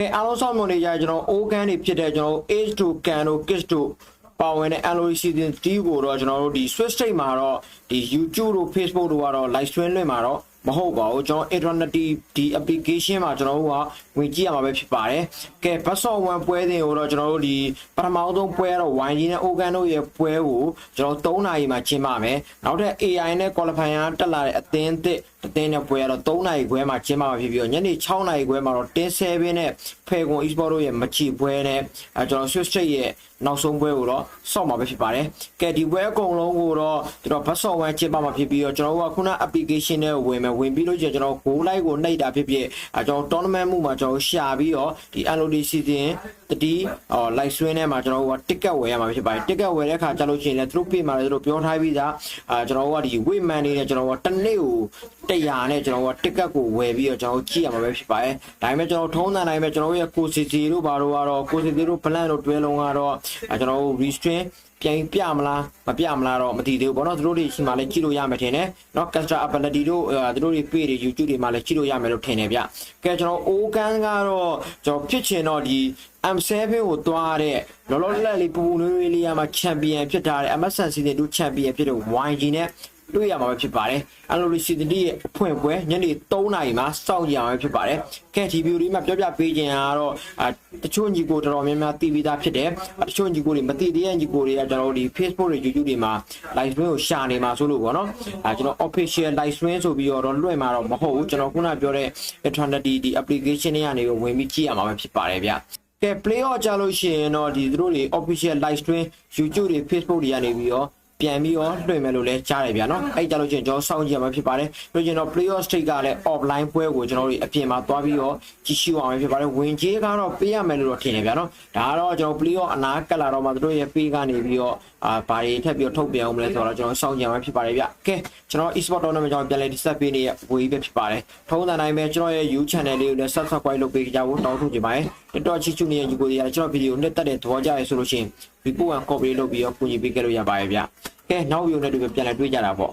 အဲအားလုံးဆောင်မနေကြကျွန်တော် organ တွေဖြစ်တဲ့ကျွန်တော် age to can တို့ kiss တို့ပါဝင်တဲ့ Android season 3ကိုတော့ကျွန်တော်တို့ဒီ Switch State မှာတော့ဒီ YouTube တို့ Facebook တို့ကတော့ live stream လွှင့်မှာတော့မဟုတ်ပါဘူးကျွန်တော် internet ဒီ application မှာကျွန်တော်တို့ကဝင်ကြည့်ရမှာပဲဖြစ်ပါတယ်ကဲ Password 1ပွဲစဉ်ကိုတော့ကျွန်တော်တို့ဒီပထမဆုံးပွဲတော့ YG နဲ့ organ တို့ရဲ့ပွဲကိုကျွန်တော်3နာရီမှာကျင်းပမယ်နောက်ထပ် AI နဲ့ qualifier တက်လာတဲ့အသင်းအသစ် အသင်းနဲ့ပွဲကတော့3နာရီခွဲမှာကျင်းပမှာဖြစ်ပြီးတော့ညနေ6နာရီခွဲမှာတော့တင်း7နဲ့ဖယ်ကွန် e-sport တို့ရဲ့မချီပွဲနဲ့အဲကျွန်တော် Switch State ရဲ့နောက်ဆုံးပွဲကိုတော့စောင့်မှာပဲဖြစ်ပါတယ်ကဲဒီပွဲအကုန်လုံးကိုတော့ကျွန်တော် Password 1ကျင်းပမှာဖြစ်ပြီးတော့ကျွန်တော်တို့ကခုန application နဲ့ဝင်မယ်ဝင်ပြီးလို့ကျွန်တော် goal line ကိုနှိပ်တာဖြစ်ဖြစ်အဲကျွန်တော် tournament မှုမှာကျွန်တော်ရှာပြီးတော့ဒီ unload season တတိအော် live swing ထဲမှာကျွန်တော်တို့က ticket ဝယ်ရမှာဖြစ်ပါတယ် ticket ဝယ်တဲ့အခါကျလို့ရှိရင်လည်းသူတို့ပြင်မှာလည်းသူတို့ပြောထားပြီးသားအာကျွန်တော်တို့ကဒီ weight man နေနဲ့ကျွန်တော်တို့ကတစ်နေ့ကို100နဲ့ကျွန်တော်တို့က ticket ကိုဝယ်ပြီးတော့ကျွန်တော်တို့ကြည့်ရမှာပဲဖြစ်ပါတယ်ဒါပေမဲ့ကျွန်တော်ထုံးစံတိုင်းပဲကျွန်တော်တို့ရဲ့ကိုစီစီတို့ဘာတို့ကတော့ကိုစီစီတို့ plan တို့တွဲလုံးကတော့အဲကျွန်တော်တို့ restrain ပြန်ပြမလားမပြမလားတော့မသိသေးဘူးပေါ့နော်သူတို့တွေရှိမှလည်းကြည့်လို့ရမယ်ထင်တယ်เนาะ Castra Ability တို့အဲသူတို့တွေ page တွေ YouTube တွေမှာလည်းကြည့်လို့ရမယ်လို့ထင်တယ်ဗျကဲကျွန်တော် Ogan ကတော့ကျွန်တော်ဖြစ်ချင်တော့ဒီ M7 ကိုသွားတဲ့လောလောလတ်လေးပူပူနွေးနွေးလေးရမှာချန်ပီယံဖြစ်တာတဲ့ MSN Season 2ချန်ပီယံဖြစ်တဲ့ YG နဲ့ တွေ့ရမှာပဲဖြစ်ပါတယ်အဲ့လိုလေးစီတတီရဲ့အဖွင့်ပွဲညနေ3နာရီမှာစောင့်ကြရမှာဖြစ်ပါတယ်ကဲဒီဗီဒီယိုလေးမှာပြောပြပေးခြင်းကတော့အတချို့ညီကိုတော်တော်များများသိပြီးသားဖြစ်တယ်တချို့ညီကိုတွေမသိသေးတဲ့ညီကိုတွေကကျွန်တော်တို့ဒီ Facebook တွေ YouTube တွေမှာ live stream ကိုရှာနေမှာဆိုလို့ပေါ့နော်အဲကျွန်တော် official live stream ဆိုပြီးတော့လွှင့်မှာတော့မဟုတ်ဘူးကျွန်တော်ခုနပြောတဲ့ internet ဒီ application တွေကနေဝင်ပြီးကြည့်ရမှာပဲဖြစ်ပါတယ်ဗျကဲ play off ကြလို့ရှိရင်တော့ဒီသူတို့တွေ official live stream YouTube တွေ Facebook တွေကနေပြီးတော့ ပြန်ပြီးတော့လွှင့်မယ်လို့လည်းကြားတယ်ဗျာနော်အဲ့ကြလို့ချင်းကျွန်တော်စောင့်ကြည့်ရမှာဖြစ်ပါတယ်ပြီးကျွန်တော် playoff state ကလည်း offline ပွဲကိုကျွန်တော်တို့အပြင်မှာသွားပြီးတော့ကြည့်ရှုအောင်ဖြစ်ပါတယ်ဝင်ကြီးကတော့ပေးရမယ်လို့တော့ထင်တယ်ဗျာနော်ဒါကတော့ကျွန်တော် playoff အနာကက်လာတော့မှတို့ရဲ့ pay ကနေပြီးတော့အာဘာတွေထပ်ပြီးတော့ထုတ်ပြန်အောင်မလဲဆိုတော့ကျွန်တော်စောင့်ကြည့်ရမှာဖြစ်ပါတယ်ဗျကဲကျွန်တော် e-sport tournament ကျွန်တော်ပြန်လဲ discuss ပေးနေရဝေးပဲဖြစ်ပါတယ်ထုံးစံတိုင်းပဲကျွန်တော်ရဲ့ YouTube channel လေးကိုလည်း subscribe လုပ်ပေးကြဖို့တောင်းဆိုချင်ပါတယ်တော်တော်ချစ်ချူနေတဲ့ညီကိုတွေကလည်းကျွန်တော်ဗီဒီယိုနဲ့တက်တဲ့သဘောကျရဆိုလို့ရှိရင် report and copy လုပ်ပြီးတော့ကူညီပေးခဲ့လို့ရပါတယ်ဗျ ကဲနောက်ဗီဒီယိုနဲ့တွေ့ပြန်လဲတွေ့ကြတာပေါ့